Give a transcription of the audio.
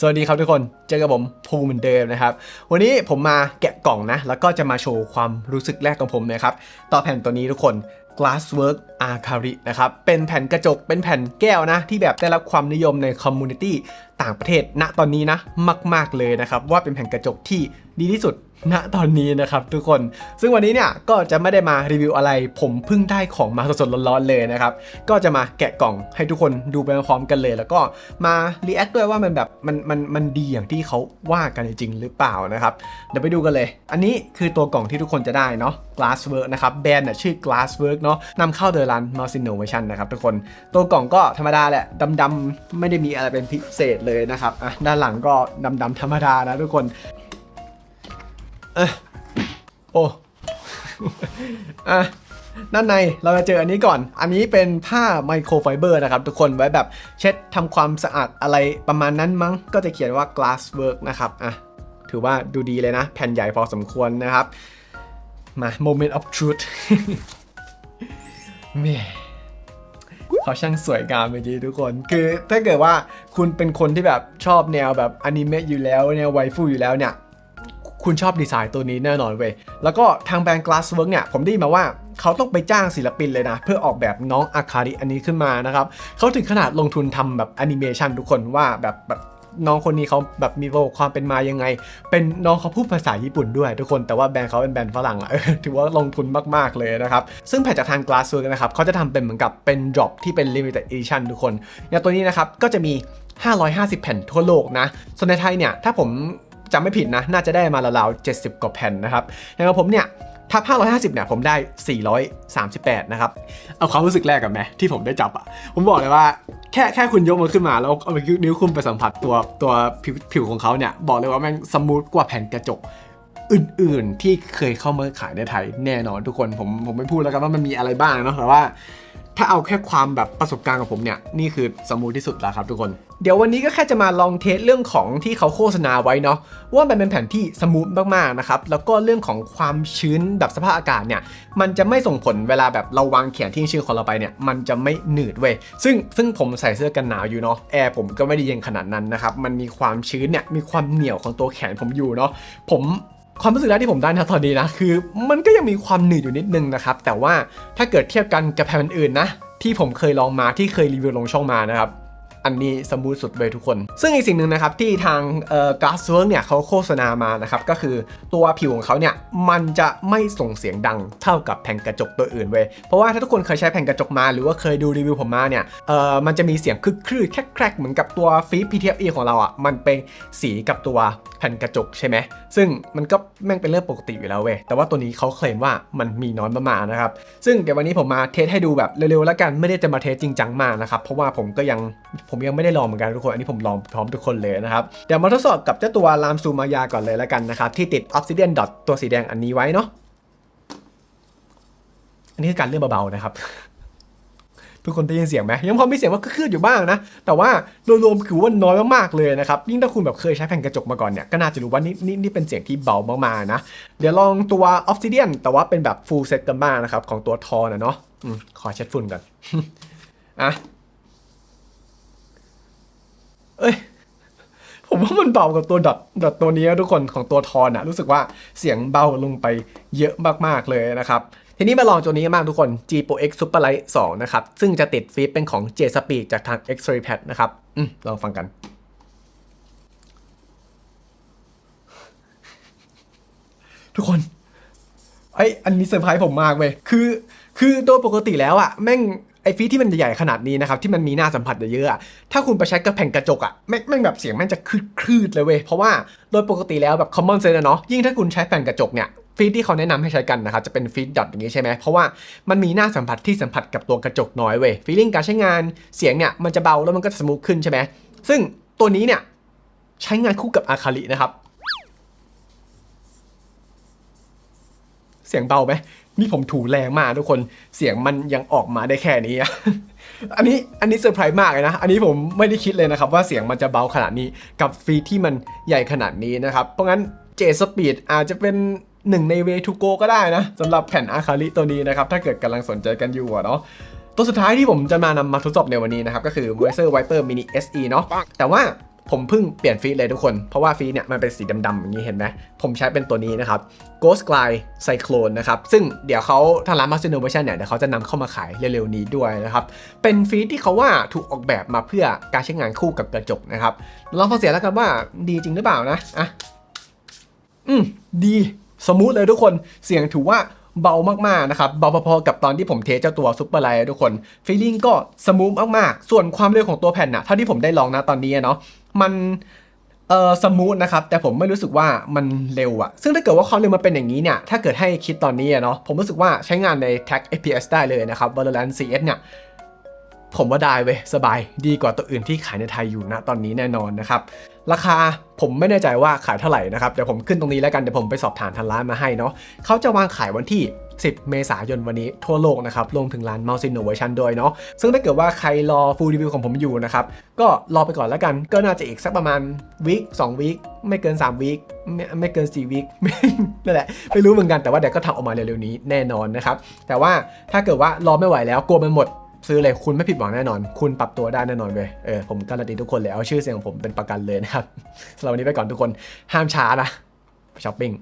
สวัสดีครับทุกคน เจอกับผมภูเหมือนเดิมนะครับ วันนี้ผมมาแกะกล่องนะ แล้วก็จะมาโชว์ความรู้สึกแรกของผมนะครับ ต่อแผ่นตัวนี้ทุกคน Glasswork Arkari นะครับ เป็นแผ่นกระจก เป็นแผ่นแก้วนะ ที่แบบได้รับความนิยมในคอมมูนิตี้ต่างประเทศณตอนนี้นะ มาก ๆ เลยนะครับ ว่าเป็นแผ่นกระจกที่ดีที่สุด ณตอนนี้นะครับทุกคน ซึ่งวันนี้เนี่ยก็จะไม่ได้มารีวิวอะไร ผมเพิ่งได้ของมาสดๆร้อนๆเลยนะครับ ก็จะมาแกะกล่องให้ทุกคนดูไปพร้อมกันเลย แล้วก็มารีแอคด้วยว่ามันแบบมันมันมันดีอย่างที่เขาว่ากันจริงหรือเปล่านะครับ เดี๋ยวไปดูกันเลย อันนี้คือตัวกล่องที่ทุกคนจะได้เนาะ Glasswork นะครับแบรนด์น่ชื่อ Glasswork เนาะนำเข้าโดยร้าน m o s Innovation นะครับทุกคนตัวกล่องก็ธรรมดาแหละดำๆไม่ได้มีอะไรเป็นพิเศษเลยนะครับอะด้านหลังก็ดำๆธรรมดานะทุกคน อะโอ้อะด้านในเราจะเจออันนี้ก่อน อันนี้เป็นผ้าไมโครไฟเบอร์นะครับ ทุกคนไว้แบบเช็ดทำความสะอาดอะไรประมาณนั้นมั้ง ก็จะเขียนว่า glass work นะครับอะถือว่าดูดีเลยนะ แผ่นใหญ่พอสมควรนะครับ มา moment of truth แม่เขาช่างสวยงามจริงทุกคน คือถ้าเกิดว่าคุณเป็นคนที่แบบชอบแนวแบบอนิเมะอยู่แล้วแนวไวฟูอยู่แล้วเนี่ย คุณชอบดีไซน์ตัวนี้แน่นอนเว้ย แล้วก็ทางแบรนด์ Glasswork เนี่ย ผมได้มาว่าเขาต้องไปจ้างศิลปินเลยนะ เพื่อออกแบบน้องอาคาริอันนี้ขึ้นมานะครับเขาถึงขนาดลงทุนทำแบบแอนิเมชันทุกคนว่าแบบแบบน้องคนนี้เขาแบบมีประวัติความเป็นมายังไง เป็นน้องเขาพูดภาษาญี่ปุ่นด้วยทุกคนแต่ว่าแบรนด์เขาเป็นแบรนด์ฝรั่งอะถือว่าลงทุนมาก ๆ เลยนะครับ ซึ่งแผ่นจากทาง Glasswork นะครับเขาจะทำเป็นเหมือนกับเป็น drop ที่เป็น limited edition ทุกคน อย่างตัวนี้นะครับ ก็จะมี 550 แผ่นทั่วโลกนะ ส่วนในไทยเนี่ย ถ้าผม จำไม่ผิดนะ น่าจะได้มาราวๆ70 กว่าแผ่นนะครับอย่างของผมเนี่ยทับ550 เนี่ย ผมได้ 438 นะครับ เอาความรู้สึกแรกกับแม่ที่ผมได้จับอะผมบอกเลยว่าแค่แค่คุณยกมันขึ้นมา แล้วเอานิ้วคุณไปสัมผัสตัวตัวผิวผิวของเขาเนี่ย บอกเลยว่าแม่งสมูทกว่าแผ่นกระจกอื่นๆ ที่เคยเข้ามาขายในไทยแน่นอนทุกคนผมผมไม่พูดแล้วกันว่ามันมีอะไรบ้างเนาะแต่ว่า ถ้าเอาแค่ความแบบประสบการณ์ของผมเนี่ย นี่คือสมูทที่สุดแล้วครับทุกคน เดี๋ยววันนี้ก็แค่จะมาลองเทสเรื่องของที่เขาโฆษณาไว้เนาะว่ามันเป็นแผ่นที่สมูทมากๆนะครับ แล้วก็เรื่องของความชื้นแบบสภาพอากาศเนี่ย มันจะไม่ส่งผลเวลาแบบเราวางแขนที่ชื้นของเราไปเนี่ย มันจะไม่หนืดเว้ยซึ่งซึ่งผมใส่เสื้อกันหนาวอยู่เนาะแอร์ผมก็ไม่ได้เย็นขนาดนั้นนะครับมันมีความชื้นเนี่ยมีความเหนียวของตัวแขนผมอยู่เนาะผม ความรู้สึกแรกที่ผมได้นะตอนนี้นะคือ มันก็ยังมีความหนืดอยู่นิดนึงนะครับแต่ว่าถ้าเกิดเทียบกันกับแผ่นอื่นนะที่ผมเคยลองมาที่เคยรีวิวลงช่องมานะครับ อันนี้สมูทสุดเลยทุกคน ซึ่งอีกสิ่งหนึ่งนะครับที่ทางเอ่อ Glasswork เนี่ยเขาโฆษณามานะครับก็คือตัวผิวของเขาเนี่ยมันจะไม่ส่งเสียงดังเท่ากับแผ่นกระจกตัวอื่นเว้ยเพราะว่าถ้าทุกคนเคยใช้แผ่นกระจกมาหรือว่าเคยดูรีวิวผมมาเนี่ยเอ่อมันจะมีเสียงคลึกคลืดแครกเหมือนกับตัวฟีด PTFE ของเราอะมันเป็นสีกับตัวแผ่นกระจกใช่ไหมซึ่งมันก็แม่งเป็นเรื่องปกติอยู่แล้วเว้ยแต่ว่าตัวนี้เขาเคลมว่ามันมีน้อยมากๆนะครับซึ่งเดี๋ยววันนี้ผมมาเทสให้ดูแบบเร็วๆแล้วกันไม่ได้จะมาเทสจริงจังมากนะครับเพราะว่าผมก็ยังผผมยังไม่ได้ลองเหมือนกันทุกคน อันนี้ผมลองพร้อมทุกคนเลยนะครับ เดี๋ยวมาทดสอบกับเจ้าตัวลามซูมายาก่อนเลยแล้วกันนะครับ ที่ติด Obsidian Dot ตัวสีแดงอันนี้ไว้เนาะอันนี้คือการเลื่อนเบาๆนะครับ ทุกคนได้ยินเสียงไหมยังพอมีเสียงว่าคลืดๆอยู่บ้างนะ แต่ว่ารวมๆคือว่าน้อยมากๆเลยนะครับยิ่งถ้าคุณแบบเคยใช้แผ่นกระจกมาก่อนเนี่ยก็น่าจะรู้ว่านี่นี่นี่เป็นเสียงที่เบามากๆนะ เดี๋ยวลองตัว Obsidian แต่ว่าเป็นแบบ full set กันบ้างนะครับของตัวทอนะเนาะอืมขอเช็ดฝุ่นก่อนอะ เอ้ย ผมว่ามันเบากว่าตัวดอทดอทตัวนี้ทุกคนของตัวทอนอะรู้สึกว่าเสียงเบาลงไปเยอะมากๆเลยนะครับทีนี้มาลองตัวนี้กันบ้างทุกคน G Pro X Super Light 2 นะครับ ซึ่งจะติดฟีดเป็นของ J Speed จากทาง X-Ray Pad นะครับอืมลองฟังกันทุกคนไออันนี้เซอร์ไพรส์ผมมากเว้ยคือ คือโดยปกติแล้วอะแม่ง ไอฟีที่มันใหญ่ขนาดนี้นะครับที่มันมีหน้าสัมผัสเยอะๆถ้าคุณไปใช้กับแผ่นกระจกอะแม่งแม่งแบบเสียงแม่งจะคลืดๆเลยเว้ยเพราะว่าโดยปกติแล้วแบบ common sense เนาะยิ่งถ้าคุณใช้แผ่นกระจกเนี่ยฟีดที่เขาแนะนำให้ใช้กันนะครับจะเป็นฟีดดอทอย่างนี้ใช่ไหมเพราะว่ามันมีหน้าสัมผัสที่สัมผัสกับตัวกระจกน้อยเว้ยฟีลลิ่งการใช้งานเสียงเนี่ยมันจะเบาแล้วมันก็สมูทขึ้นใช่ไหมซึ่งตัวนี้เนี่ยใช้งานคู่กับอาคารินะครับ สียงเบาไหมนี่ผมถูแรงมากทุกคนเสียงมันยังออกมาได้แค่นี้อะอันนี้อันนี้เซอร์ไพรส์มากเลยนะ อันนี้ผมไม่ได้คิดเลยนะครับ ว่าเสียงมันจะเบาขนาดนี้กับฟีที่มันใหญ่ขนาดนี้นะครับ เพราะงั้นเจสปีดอาจจะเป็นหนึ่งในเวทูโกก็ได้นะสำหรับแผ่นอาคาริตัวนี้นะครับ ถ้าเกิดกำลังสนใจกันอยู่เนาะตัวสุดท้ายที่ผมจะมานำมาทดสอบในวันนี้นะครับ ก็คือ v i s o r Viper Mini SE เนาะแต่ว่า ผมเพิ่งเปลี่ยนฟีดเลยทุกคน เพราะว่าฟีดเนี่ยมันเป็นสีดำๆอย่างนี้เห็นไหมผมใช้เป็นตัวนี้นะครับ Ghost Glide Cyclone นะครับ ซึ่งเดี๋ยวเขาทางร้าน Master n o v a t i o n เนี่ยเดี๋ยวเขาจะนำเข้ามาขายเร็วๆนี้ด้วยนะครับ เป็นฟีดที่เขาว่าถูกออกแบบมาเพื่อการใช้งานคู่กับกระจกนะครับลองฟังเสียงแล้วกันว่าดีจริงหรือเปล่านะอะอืมดีสมูทเลยทุกคนเสียงถือว่าเบามากๆนะครับ เบาพอๆกับตอนที่ผมเทสเจ้าตัวซุปเปอร์ไลท์ทุกคนฟีลลิ่งก็สมูทมากๆ ส่วนความเร็วของตัวแผ่นนะเท่าที่ผมได้ลองนะตอนนี้เนาะ มันเออสมูทนะครับ แต่ผมไม่รู้สึกว่ามันเร็วอะซึ่งถ้าเกิดว่าความเร็วมันเป็นอย่างนี้เนี่ย ถ้าเกิดให้คิดตอนนี้เนาะผมรู้สึกว่าใช้งานในแท็ก FPS ได้เลยนะครับ Valorant CS เนี่ย ผมว่าได้เว้ยสบายดีกว่าตัวอื่นที่ขายในไทยอยู่นะตอนนี้แน่นอนนะครับ ราคาผมไม่แน่ใจว่าขายเท่าไหร่นะครับ เดี๋ยวผมขึ้นตรงนี้แล้วกัน เดี๋ยวผมไปสอบถามทางร้านมาให้เนาะเขาจะวางขายวันที่ 10 เมษายนวันนี้ทั่วโลกนะครับรวมถึงร้าน Mouse Innovation ด้วยเนาะซึ่งถ้าเกิดว่าใครรอ full review ของผมอยู่นะครับ ก็รอไปก่อนแล้วกัน ก็น่าจะอีกสักประมาณวีค2วีคไม่เกิน3วีคไม่ไม่เกิน4วีคนั่นแหละ ไม่รู้เหมือนกันแต่ว่าเดี๋ยวก็ทำออกมาเร็วๆนี้แน่นอนนะครับแต่ว่าถ้าเกิดว่ารอไม่ไหวแล้วกลัวมันหมด ซื้อเลยคุณไม่ผิดหวังแน่นอน คุณปรับตัวได้แน่นอนเว้ยเออผมการันตีทุกคนเลยเอาชื่อเสียงของผมเป็นประกันเลยนะครับสำหรับวันนี้ไปก่อนทุกคนห้ามช้านะช้อปปิ้ง